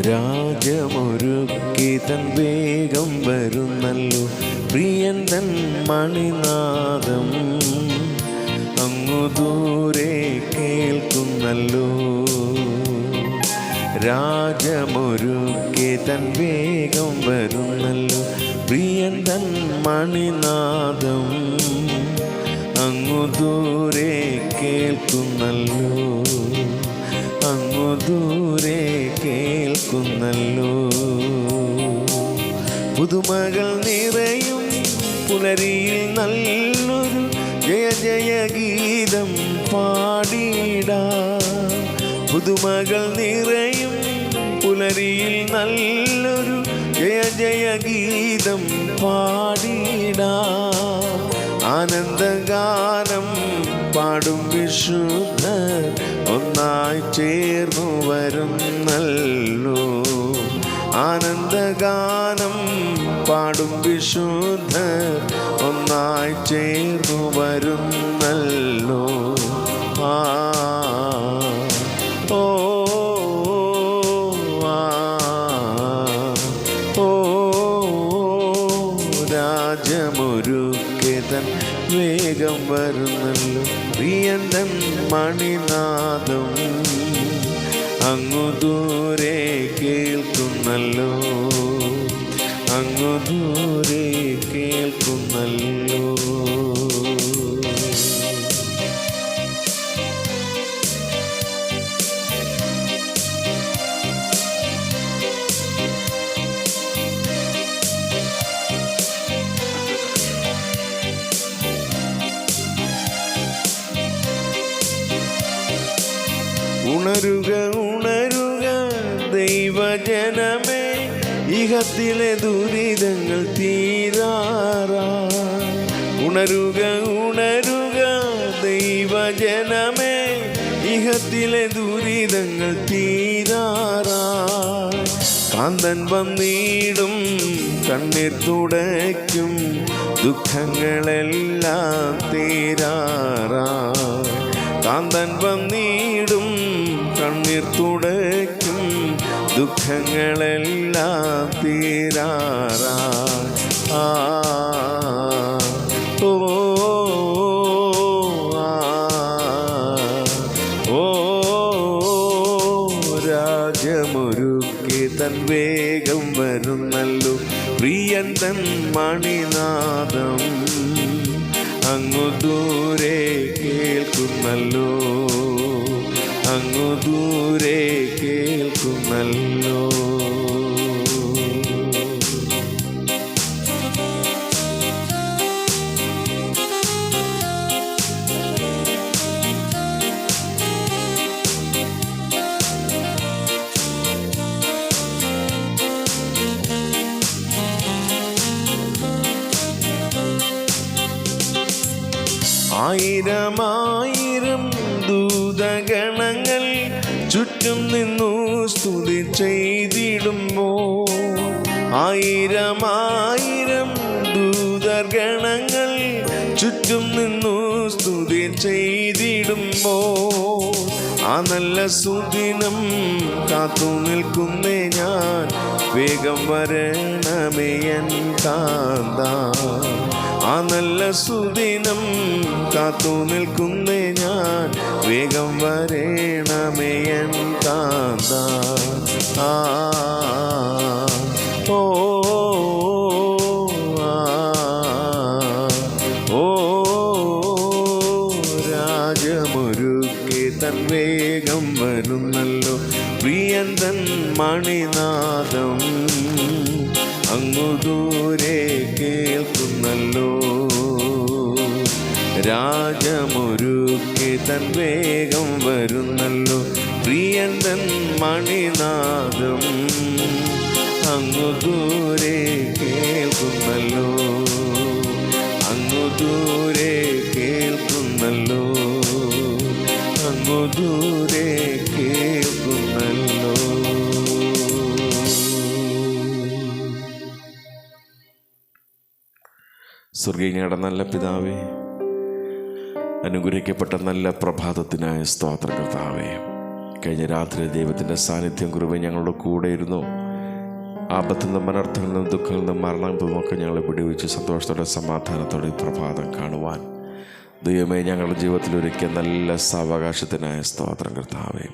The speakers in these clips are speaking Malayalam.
രാജമൊരുക്കി തൻ വേഗം വരുന്നല്ലോ പ്രിയൻ തൻ മണിനാദം അങ്ങു ദൂരെ കേൾക്കുന്നല്ലോ. രാജമൊരുക്കി തൻ വേഗം വരുന്നല്ലോ പ്രിയൻ തൻ മണിനാദം അങ്ങു ദൂരെ കേൾക്കുന്നല്ലോ. അങ്ങു ദൂരെ കേൾക്കുന്നല്ലോ. പുതുമകൾ നിറയും പുലരിയിൽ നല്ലൊരു ജയ ജയ ഗീതം പാടിടാ. പുതുമകൾ നിറയും പുലരിയിൽ നല്ലൊരു ജയ ജയ ഗീതം പാടിടാ. ആനന്ദഗാനം പാടും വിശുദ്ധർ ഒന്നായി ചേർന്നു വരുന്നല്ലോ. ആനന്ദഗാനം പാടും വിശുദ്ധ ഒന്നായി ചേർന്നു വരുന്നല്ലോ രാജമൊരുക്കേതൻ വേഗം വരുന്നല്ലോ. പ്രിയന്തൻ മണിനാദം അങ്ങു ദൂരെ കേൾക്കുന്നല്ലോ. ഇഹത്തിലെ ദുരിതങ്ങൾ തീരാറാ. ഉണരുക ഉണരുക ദൈവജനമേ ഇഹത്തിലെ ദുരിതങ്ങൾ തീരാറാ. കാന്തൻ വന്നിടും കണ്ണീർ തുടയ്ക്കും ദുഃഖങ്ങളെല്ലാം തീരാറാ. കാന്തൻ വന്നിടും കണ്ണീർ തുടയ്ക്കും ദുഃഖങ്ങളെല്ലാം തീരാറാ. ആ. ഓ ഓ രാജമൊരുക്കി തൻ വേഗം വരുന്നല്ലോ. പ്രിയൻ തൻ മണിനാദം അങ്ങു ദൂരെ കേൾക്കുന്നല്ലോ. അങ്ങു ദൂരെ കേൾക്കുന്നല്ലോ ചുറ്റും നിന്നു സ്തുതി ചെയ്തിടുമ്പോ ആയിരമായിരം ദൂതർഗണങ്ങൾ ചുറ്റും നിന്നു സ്തുതി ചെയ്തിടുമ്പോ ആ നല്ല സുദിനം കാത്തു നിൽക്കുന്നേ ഞാൻ. വേഗം വരണമേ എൻ കാന്ത. ആ നല്ല സുദിനം കാത്തു നിൽക്കുന്നേ ഞാൻ. വേഗം വരേണമേ എൻ കാന്ത. ആ ഓ രാജമൊരുക്കി തൻ വേഗം വരുന്നല്ലോ. പ്രിയൻ തൻ മണിനാദം അങ്ങു ദൂരെ കേൾക്കുന്നല്ലോ. രാജമൊരുക്കി തൻ വേഗം വരുന്നല്ലോ. പ്രിയൻ തൻ മണിനാദം അങ്ങു ദൂരെ കേൾക്കുന്നല്ലോ. അങ്ങു ദൂരെ അങ്ങു ദൂരെ കേൾക്കുന്നല്ലോ സ്വർഗീയയുടെ നല്ല പിതാവേ അനുഗ്രഹിക്കപ്പെട്ട നല്ല പ്രഭാതത്തിനായ സ്തോത്ര കർത്താവേ. കഴിഞ്ഞ രാത്രി ദൈവത്തിന്റെ സാന്നിധ്യം കുറിവ് ഞങ്ങളുടെ കൂടെ ഇരുന്നു. ആപത്തിൽ നിന്നും അനർത്ഥങ്ങളിൽ നിന്നും ദുഃഖങ്ങളിൽ നിന്നും മരണങ്ങളൊക്കെ ഞങ്ങളെ പിടിവെച്ച് സന്തോഷത്തോടെ സമാധാനത്തോടെ പ്രഭാതം കാണുവാൻ ദൈവമേ ഞങ്ങളുടെ ജീവിതത്തിൽ ഒരുക്കിയ നല്ല സാവകാശത്തിനായ സ്തോത്രം കർത്താവേ.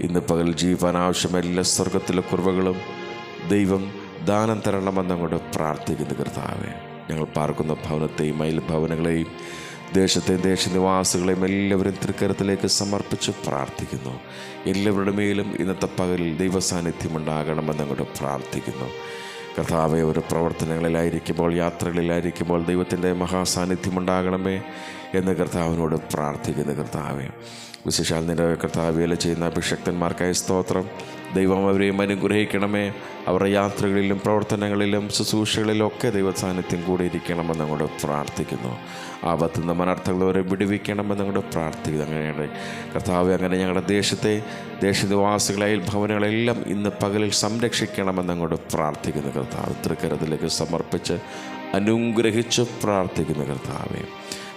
ഇന്ന് പകൽ ജീവിക്കാൻ ആവശ്യം എല്ലാ സ്വർഗത്തിലെ കുറവുകളും ദൈവം ദാനം തരണമെന്നങ്ങോട്ട് പ്രാർത്ഥിക്കുന്നു കർത്താവേ. ഞങ്ങൾ പാർക്കുന്ന ഭവനത്തെയും അയൽ ഭവനങ്ങളെയും ദേശത്തെയും ദേശനിവാസികളെയും എല്ലാവരും തൃക്കരത്തിലേക്ക് സമർപ്പിച്ച് പ്രാർത്ഥിക്കുന്നു. എല്ലാവരുടെ മേലും ഇന്നത്തെ പകലിൽ ദൈവസാന്നിധ്യം ഉണ്ടാകണമെന്ന് ഉണ്ടാകണമെന്നങ്ങോട്ട് പ്രാർത്ഥിക്കുന്നു. കർത്താവെ ഒരു പ്രവർത്തനങ്ങളിലായിരിക്കുമ്പോൾ യാത്രകളിലായിരിക്കുമ്പോൾ ദൈവത്തിന്റെ മഹാസാന്നിധ്യം ഉണ്ടാകണമേ എന്ന് കർത്താവിനോട് പ്രാർത്ഥിക്കുന്നു കർത്താവെ. വിശേഷാൽ നിന്റെ കർത്താവിയല ചെയ്യുന്ന അഭിഷക്തന്മാർക്കായി സ്തോത്രം. ദൈവം അവരെയും അനുഗ്രഹിക്കണമേ. അവരുടെ യാത്രകളിലും പ്രവർത്തനങ്ങളിലും ശുശ്രൂഷകളിലും ഒക്കെ ദൈവ സാന്നിധ്യം കൂടി ഇരിക്കണമെന്ന് അങ്ങോട്ട് പ്രാർത്ഥിക്കുന്നു. ആപത്തു നിന്ന് അനർത്ഥങ്ങൾ അവരെ വിടുവിക്കണമെന്ന് അങ്ങോട്ട് പ്രാർത്ഥിക്കുന്നു. അങ്ങനെയാണ് കർത്താവ് അങ്ങനെ ഞങ്ങളുടെ ദേശത്തെ ദേശനിവാസികളായ ഭവനങ്ങളെല്ലാം ഇന്ന് പകലിൽ സംരക്ഷിക്കണമെന്ന് അങ്ങോട്ട് പ്രാർത്ഥിക്കുന്നു കർത്താവ്. തൃക്കരത്തിലേക്ക് സമർപ്പിച്ച് അനുഗ്രഹിച്ച് പ്രാർത്ഥിക്കുന്നു കർത്താവേ.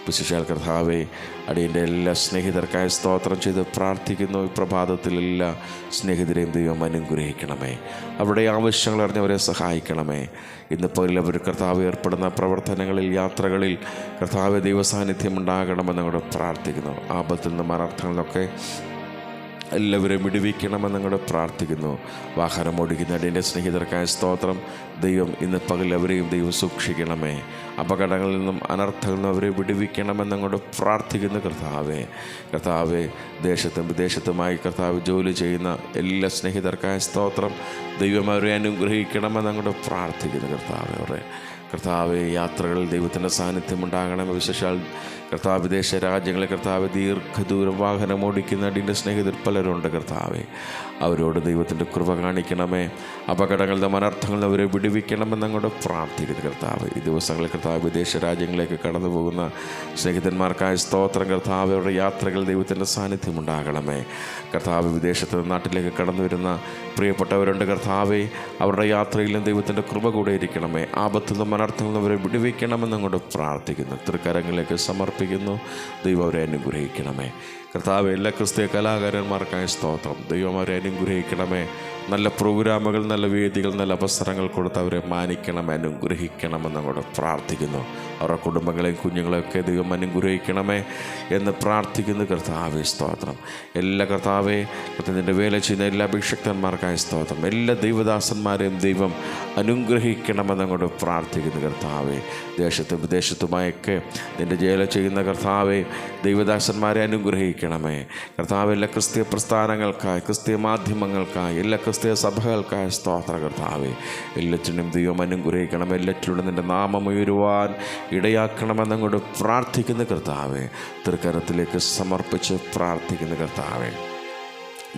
വിശേഷാൽ കർത്താവെ അടിയന്റെ എല്ലാ സ്നേഹിതർക്കായ സ്തോത്രം ചെയ്ത് പ്രാർത്ഥിക്കുന്നു. ഈ പ്രഭാതത്തിൽ എല്ലാ സ്നേഹിതരെയും ദൈവം അനുഗ്രഹിക്കണമേ. അവരുടെ ആവശ്യങ്ങൾ അറിഞ്ഞവരെ സഹായിക്കണമേ. ഇന്ന് പകൽ അവർ കർത്താവ് ഏർപ്പെടുന്ന പ്രവർത്തനങ്ങളിൽ യാത്രകളിൽ കർത്താവ് ദൈവസാന്നിധ്യം ഉണ്ടാകണമെന്ന് അങ്ങോട്ട് പ്രാർത്ഥിക്കുന്നു. ആപത്തിൽ നിന്നും അനർത്ഥങ്ങളിലൊക്കെ എല്ലാവരെയും വിടുവിക്കണമെന്ന് ഞങ്ങളുടെ പ്രാർത്ഥിക്കുന്നു. വാഹനം ഓടിക്കുന്ന അടിയന്റെ സ്നേഹിതർക്കായ സ്തോത്രം. ദൈവം ഇന്ന് പകൽ അവരെയും ദൈവം സൂക്ഷിക്കണമേ. അപകടങ്ങളിൽ നിന്നും അനർത്ഥങ്ങളിൽ നിന്നും അവരെ വിടുവിക്കണമെന്ന് ഞങ്ങളുടെ പ്രാർത്ഥിക്കുന്നു കർത്താവേ. കർത്താവേ ദേശത്തും വിദേശത്തുമായി കർത്താവ് ജോലി ചെയ്യുന്ന എല്ലാ സ്നേഹിതർക്കായ സ്തോത്രം. ദൈവം അവരെ അനുഗ്രഹിക്കണമെന്ന് ഞങ്ങളുടെ പ്രാർത്ഥിക്കുന്നു കർത്താവേ. അവരെ കർത്താവ് യാത്രകളിൽ ദൈവത്തിന്റെ സാന്നിധ്യം ഉണ്ടാകണം വിശേഷാൽ കർത്താവ് വിദേശ രാജ്യങ്ങളെ കർത്താവ് ദീർഘദൂരം വാഹനം ഓടിക്കുന്ന അടിന്റെ സ്നേഹിതർ പലരുണ്ട് കർത്താവെ. അവരോട് ദൈവത്തിന്റെ കൃപ കാണിക്കണമേ. അപകടങ്ങളുടെ മനർത്ഥങ്ങൾ അവരെ വിടുവിക്കണമെന്ന് അങ്ങോട്ട് പ്രാർത്ഥിക്കുന്നു കർത്താവ്. ഈ ദിവസങ്ങളിൽ കർത്താവ് വിദേശ രാജ്യങ്ങളിലേക്ക് കടന്നു പോകുന്ന സ്നേഹിതന്മാർക്കായ സ്തോത്രം കർത്താവ്. അവരുടെ യാത്രകൾ ദൈവത്തിന്റെ സാന്നിധ്യം ഉണ്ടാകണമേ. കർത്താവ് വിദേശത്ത് നാട്ടിലേക്ക് കടന്നു വരുന്ന പ്രിയപ്പെട്ടവരുണ്ട് കർത്താവെ. അവരുടെ യാത്രയിലും ദൈവത്തിന്റെ കൃപ കൂടെ ഇരിക്കണമേ. ആപത്തുനിന്ന് മനർത്ഥങ്ങൾ അവരെ വിടുവിക്കണമെന്ന് അങ്ങോട്ട് പ്രാർത്ഥിക്കുന്നു. തൃക്കരങ്ങളിലേക്ക് സമർപ്പിക്കുന്നു ദൈവം അവരെ അനുഗ്രഹിക്കണമേ. കർത്താവ് എല്ലാ ക്രിസ്തീയ കലാകാരന്മാർക്കായി സ്തോത്രം. ദൈവം അവരെ അനുഗ്രഹിക്കണമേ. നല്ല പ്രോഗ്രാമുകൾ നല്ല വേദികൾ നല്ല അവസരങ്ങൾ കൊടുത്ത് അവരെ മാനിക്കണമേ അനുഗ്രഹിക്കണമെന്ന് അങ്ങോട്ട് പ്രാർത്ഥിക്കുന്നു. അവരുടെ കുടുംബങ്ങളെയും കുഞ്ഞുങ്ങളെയൊക്കെ ദൈവം അനുഗ്രഹിക്കണമേ എന്ന് പ്രാർത്ഥിക്കുന്നു. കർത്താവെ സ്തോത്രം. എല്ലാ കർത്താവെ നിന്റെ വേല ചെയ്യുന്ന എല്ലാ അഭിഷക്തന്മാർക്കായ സ്തോത്രം. എല്ലാ ദൈവദാസന്മാരെയും ദൈവം അനുഗ്രഹിക്കണമെന്ന് അങ്ങോട്ട് പ്രാർത്ഥിക്കുന്നു. കർത്താവെ ദേശത്തും വിദേശത്തുമായൊക്കെ നിന്റെ ജയില ചെയ്യുന്ന കർത്താവെ ദൈവദാസന്മാരെ അനുഗ്രഹിക്കണമേ. കർത്താവ് എല്ലാ ക്രിസ്തീയ പ്രസ്ഥാനങ്ങൾക്കായി ക്രിസ്തീയ മാധ്യമങ്ങൾക്കായി എല്ലാ ക്രിസ്തീയ സഭകൾക്കായി സ്തോത്ര കർത്താവെ. എല്ലാറ്റിനും ദൈവം അനുഗ്രഹിക്കണം എല്ലാറ്റിലൂടെ നിന്റെ നാമം ഉയരുവാൻ ഇടയാക്കണമെന്നങ്ങോട്ട് പ്രാർത്ഥിക്കുന്ന കർത്താവെ. തൃക്കരത്തിലേക്ക് സമർപ്പിച്ച് പ്രാർത്ഥിക്കുന്ന കർത്താവെ.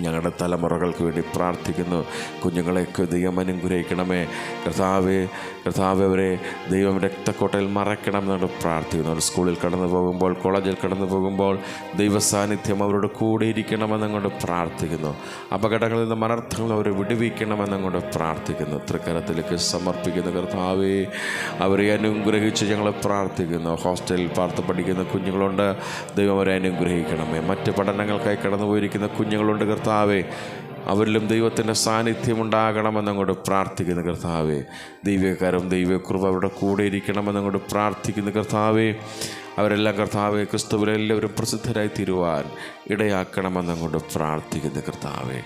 ഞങ്ങളുടെ തലമുറകൾക്ക് വേണ്ടി പ്രാർത്ഥിക്കുന്നു. കുഞ്ഞുങ്ങളെയൊക്കെ ദൈവം അനുഗ്രഹിക്കണമേ കർത്താവ് കർത്താവ് അവരെ ദൈവം രക്തക്കോട്ടയിൽ മറയ്ക്കണം എന്നാണ് പ്രാർത്ഥിക്കുന്നു. അവർ സ്കൂളിൽ കടന്നു പോകുമ്പോൾ കോളേജിൽ കടന്നു പോകുമ്പോൾ ദൈവ സാന്നിധ്യം അവരോട് കൂടെ ഇരിക്കണമെന്നങ്ങോട്ട് പ്രാർത്ഥിക്കുന്നു. അപകടങ്ങളിൽ നിന്ന് മനർത്ഥങ്ങൾ അവരെ വിടുവിക്കണമെന്നങ്ങോട്ട് പ്രാർത്ഥിക്കുന്നു. തൃക്കരത്തിലേക്ക് സമർപ്പിക്കുന്ന കർത്താവെ അവരെ അനുഗ്രഹിച്ച് ഞങ്ങൾ പ്രാർത്ഥിക്കുന്നു. ഹോസ്റ്റലിൽ പാർത്ത് പഠിക്കുന്ന കുഞ്ഞുങ്ങളുണ്ട്. ദൈവം അവരെ അനുഗ്രഹിക്കണമേ. മറ്റ് പഠനങ്ങൾക്കായി കടന്നു പോയിരിക്കുന്ന കുഞ്ഞുങ്ങളുണ്ട് കർത്താവെ. അവരിലും ദൈവത്തിന്റെ സാന്നിധ്യം ഉണ്ടാകണമെന്നങ്ങോട്ട് പ്രാർത്ഥിക്കുന്നു കർത്താവെ. ദൈവകരം ദൈവകൃപ അവരുടെ കൂടെ ഇരിക്കണമെന്നങ്ങോട്ട് പ്രാർത്ഥിക്കുന്നു കർത്താവെ. അവരെല്ലാം കർത്താവെ ക്രിസ്തുവിലെല്ലാവരും പ്രസിദ്ധരായി തീരുവാൻ ഇടയാക്കണമെന്നങ്ങോട്ട് പ്രാർത്ഥിക്കുന്നു കർത്താവെ.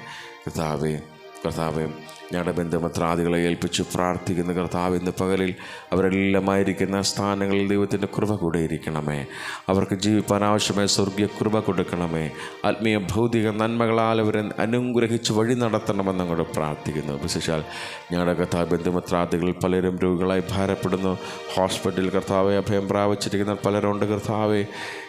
കർത്താവെ കർത്താവെ ഞങ്ങളുടെ ബന്ധുമിത്രാദികളെ ഏൽപ്പിച്ച് പ്രാർത്ഥിക്കുന്ന കർത്താവ് ഇന്ന് പകലിൽ അവരെല്ലാമായിരിക്കുന്ന സ്ഥാനങ്ങളിൽ ദൈവത്തിന്റെ കൃപ കൂടെ ഇരിക്കണമേ. അവർക്ക് ജീവിപ്പാൻ ആവശ്യമായ സ്വർഗീയ കൃപ കൊടുക്കണമേ. ആത്മീയ ഭൗതിക നന്മകളാൽ അവരെ അനുഗ്രഹിച്ച് വഴി നടത്തണമെന്ന് അങ്ങോട്ട് പ്രാർത്ഥിക്കുന്നു. വിശേഷാൽ ഞങ്ങളുടെ കർത്താവ് ബന്ധുമിത്രാദികളിൽ പലരും രോഗികളായി ഭാരപ്പെടുന്നു. ഹോസ്പിറ്റലിൽ കർത്താവെ അഭയം പ്രാപിച്ചിരിക്കുന്ന പലരുണ്ട് കർത്താവെ.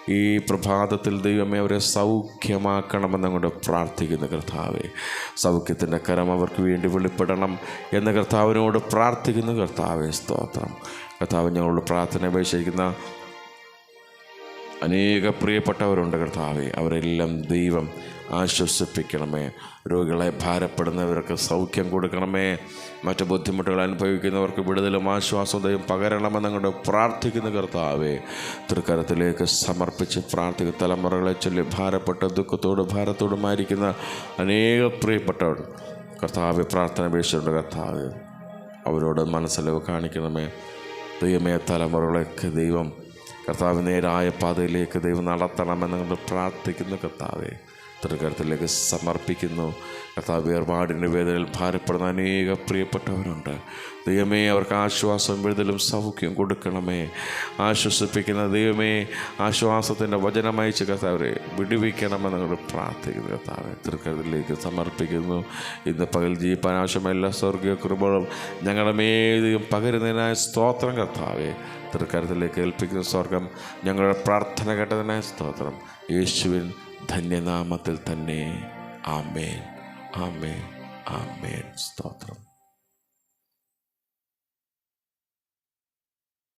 ഈ പ്രഭാതത്തിൽ ദൈവമേ അവരെ സൗഖ്യമാക്കണമെന്ന് അങ്ങോട്ട് പ്രാർത്ഥിക്കുന്നു കർത്താവെ. സൗഖ്യത്തിന്റെ കരം അവർക്ക് വേണ്ടി വെളിപ്പെടണം എന്ന് കർത്താവിനോട് പ്രാർത്ഥിക്കുന്നു കർത്താവെ സ്തോത്രം. കർത്താവ് ഞങ്ങളോട് പ്രാർത്ഥന അപേക്ഷിക്കുന്ന അനേക പ്രിയപ്പെട്ടവരുണ്ട് കർത്താവെ. അവരെല്ലാം ദൈവം ആശ്വസിപ്പിക്കണമേ. രോഗികളെ ഭാരപ്പെടുന്നവർക്ക് സൗഖ്യം കൊടുക്കണമേ. മറ്റു ബുദ്ധിമുട്ടുകൾ അനുഭവിക്കുന്നവർക്ക് വിടുതലും ആശ്വാസതയും പകരണമെന്ന് കൊണ്ട് പ്രാർത്ഥിക്കുന്ന കർത്താവേ. തൃക്കരത്തിലേക്ക് സമർപ്പിച്ച് പ്രാർത്ഥിക്കുന്ന തലമുറകളെ ചൊല്ലി ഭാരപ്പെട്ട ദുഃഖത്തോട് ഭാരത്തോടുമായിരിക്കുന്ന അനേക പ്രിയപ്പെട്ടവർ കർത്താവ് പ്രാർത്ഥന വീഴ്ചയുണ്ട് കർത്താവ്. അവരോട് മനസ്സിലവ് കാണിക്കണമേ. ദൈവമേ തലമുറകളൊക്കെ ദൈവം കർത്താവ് നേരായ പാതയിലേക്ക് ദൈവം നടത്തണമെന്ന് കൊണ്ട് പ്രാർത്ഥിക്കുന്നു. കർത്താവെ തൃക്കരത്തിലേക്ക് സമർപ്പിക്കുന്നു. കർത്താവ് വേർപാടിന്റെ വേദനയിൽ ഭാരപ്പെടുന്ന അനേക പ്രിയപ്പെട്ടവരുണ്ട്. ദൈവമേ അവർക്ക് ആശ്വാസം വിടുതലും സൗഖ്യം കൊടുക്കണമേ. ആശ്വസിപ്പിക്കുന്ന ദൈവമേ ആശ്വാസത്തിന്റെ വചനമയച്ച് കർത്താവരെ വിടുവിക്കണമെന്ന് ഞങ്ങൾ പ്രാർത്ഥിക്കുന്നു. കർത്താവെ തൃക്കരത്തിലേക്ക് സമർപ്പിക്കുന്നു. ഇന്ന് പകൽ ജീവിപ്പാനാവശ്യമായ എല്ലാ സ്വർഗീയ കൃപകളും ഞങ്ങളുടെ മേലും പകരുന്നതിനായ സ്തോത്രം കർത്താവെ. തൃക്കരത്തിലേക്ക് ഏൽപ്പിക്കുന്ന സ്വർഗം. ഞങ്ങളുടെ പ്രാർത്ഥന കേട്ടതിനായ സ്തോത്രം. യേശുവിൻ ധന്യനാമത്തിൽ തന്നെ. ആമേൻ. ആമേൻ. ആമേൻ. സ്തോത്രം.